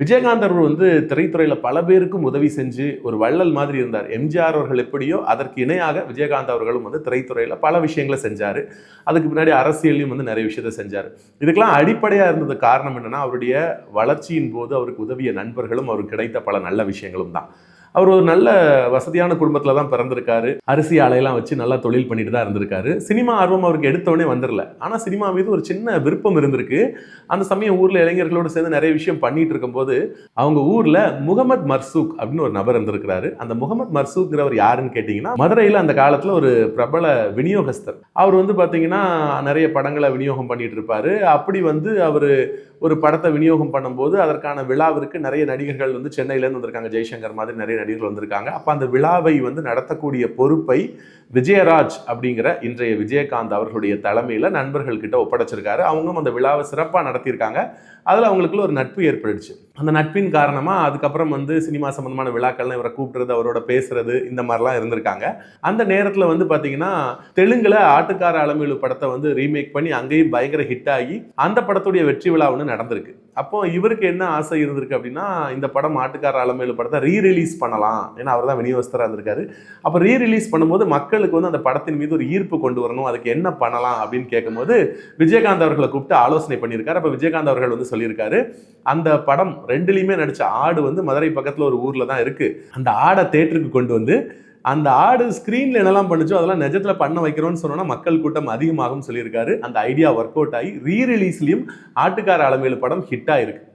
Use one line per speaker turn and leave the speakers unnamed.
விஜயகாந்த் அவர் வந்து திரைத்துறையில் பல பேருக்கும் உதவி செஞ்சு ஒரு வள்ளல் மாதிரி இருந்தார். எம்ஜிஆர் அவர்கள் எப்படியோ அதற்கு இணையாக விஜயகாந்த் அவர்களும் வந்து திரைத்துறையில் பல விஷயங்களை செஞ்சார். அதுக்கு பின்னாடி அரசியலையும் வந்து நிறைய விஷயத்த செஞ்சார். இதுக்கெல்லாம் அடிப்படையாக இருந்தது காரணம் என்னென்னா அவருடைய வளர்ச்சியின் போது அவருக்கு உதவிய நண்பர்களும் அவருக்கு கிடைத்த பல நல்ல விஷயங்களும் தான். அவர் ஒரு நல்ல வசதியான குடும்பத்தில் தான் பிறந்திருக்காரு. அரிசி ஆலையெல்லாம் வச்சு நல்லா தொழில் பண்ணிட்டு தான் இருந்திருக்காரு. சினிமா ஆர்வம் அவருக்கு எடுத்தோடனே வந்துடல. ஆனால் சினிமா மீது ஒரு சின்ன விருப்பம் இருந்திருக்கு. அந்த சமயம் ஊரில் இளைஞர்களோடு சேர்ந்து நிறைய விஷயம் பண்ணிட்டு இருக்கும்போது அவங்க ஊரில் முகமது மர்சூக் அப்படின்னு ஒரு நபர் இருந்திருக்கிறாரு. அந்த முகமது மர்சூக்ங்கிறவர் யாருன்னு கேட்டிங்கன்னா மதுரையில் அந்த காலத்தில் ஒரு பிரபல விநியோகஸ்தர். அவர் வந்து பார்த்தீங்கன்னா நிறைய படங்களை விநியோகம் பண்ணிட்டு இருப்பாரு. அப்படி வந்து அவர் ஒரு படத்தை விநியோகம் பண்ணும்போது அதற்கான விழாவிற்கு நிறைய நடிகர்கள் வந்து சென்னையிலேருந்து வந்திருக்காங்க. ஜெய்சங்கர் மாதிரி நிறைய நடிகர்கள் வந்திருக்காங்க. அப்போ அந்த விழாவை வந்து நடத்தக்கூடிய பொறுப்பை விஜயராஜ் அப்படிங்கிற இன்றைய விஜயகாந்த் அவர்களுடைய தலைமையில் நண்பர்கள் கிட்ட ஒப்படைச்சிருக்காரு. அவங்களும் அந்த விழாவை சிறப்பாக நடத்தியிருக்காங்க. அதில் அவங்களுக்குள்ள ஒரு நட்பு ஏற்பட்டுச்சு அந்த நட்பின் காரணமாக அதுக்கப்புறம் வந்து சினிமா சம்மந்தமான விழாக்கள்லாம் இவரை கூப்பிடுறது அவரோட பேசுறது இந்த மாதிரிலாம் இருந்திருக்காங்க. அந்த நேரத்தில் வந்து பார்த்தீங்கன்னா தெலுங்கில் ஆட்டுக்கார அலமேலு படத்தை வந்து ரீமேக் பண்ணி அங்கேயும் பயங்கர ஹிட் ஆகி அந்த படத்துடைய வெற்றி விழா ஒன்று நடந்திருக்கு. அப்போ இவருக்கு என்ன ஆசை இருந்திருக்கு அப்படின்னா இந்த படம் ஆட்டுக்கார அலமேலு படத்தை ரீ ரிலீஸ் பண்ணலாம் ஏன்னா அவர் தான் விநியோகஸ்தராக இருந்திருக்காரு. அப்போ ரீ ரிலீஸ் பண்ணும்போது மக்களுக்கு வந்து அந்த படத்தின் மீது ஒரு ஈர்ப்பு கொண்டு வரணும் அதுக்கு என்ன பண்ணலாம் அப்படின்னு கேட்கும்போது விஜயகாந்த் அவர்களை கூப்பிட்டு ஆலோசனை பண்ணியிருக்காரு. அப்போ விஜயகாந்த் அவர்கள் வந்து சொல்லியிருக்காரு அந்த படம் ரெண்டுலேயுமே நடித்த ஆடு வந்து மதுரை பக்கத்தில் ஒரு ஊரில் தான் இருக்குது அந்த ஆடை தேட்டருக்கு கொண்டு வந்து அந்த ஆடு ஸ்க்ரீனில் என்னெல்லாம் பண்ணுச்சோ அதெல்லாம் நிஜத்தில் பண்ண வைக்கிறோம்னு சொன்னோன்னா மக்கள் கூட்டம் அதிகமாகும் சொல்லியிருக்காரு. அந்த ஐடியா ஒர்க் அவுட் ஆகி ரீ ரிலீஸ்லையும் ஆட்டுக்கார அலமையில் படம் ஹிட் ஆயிருக்கு.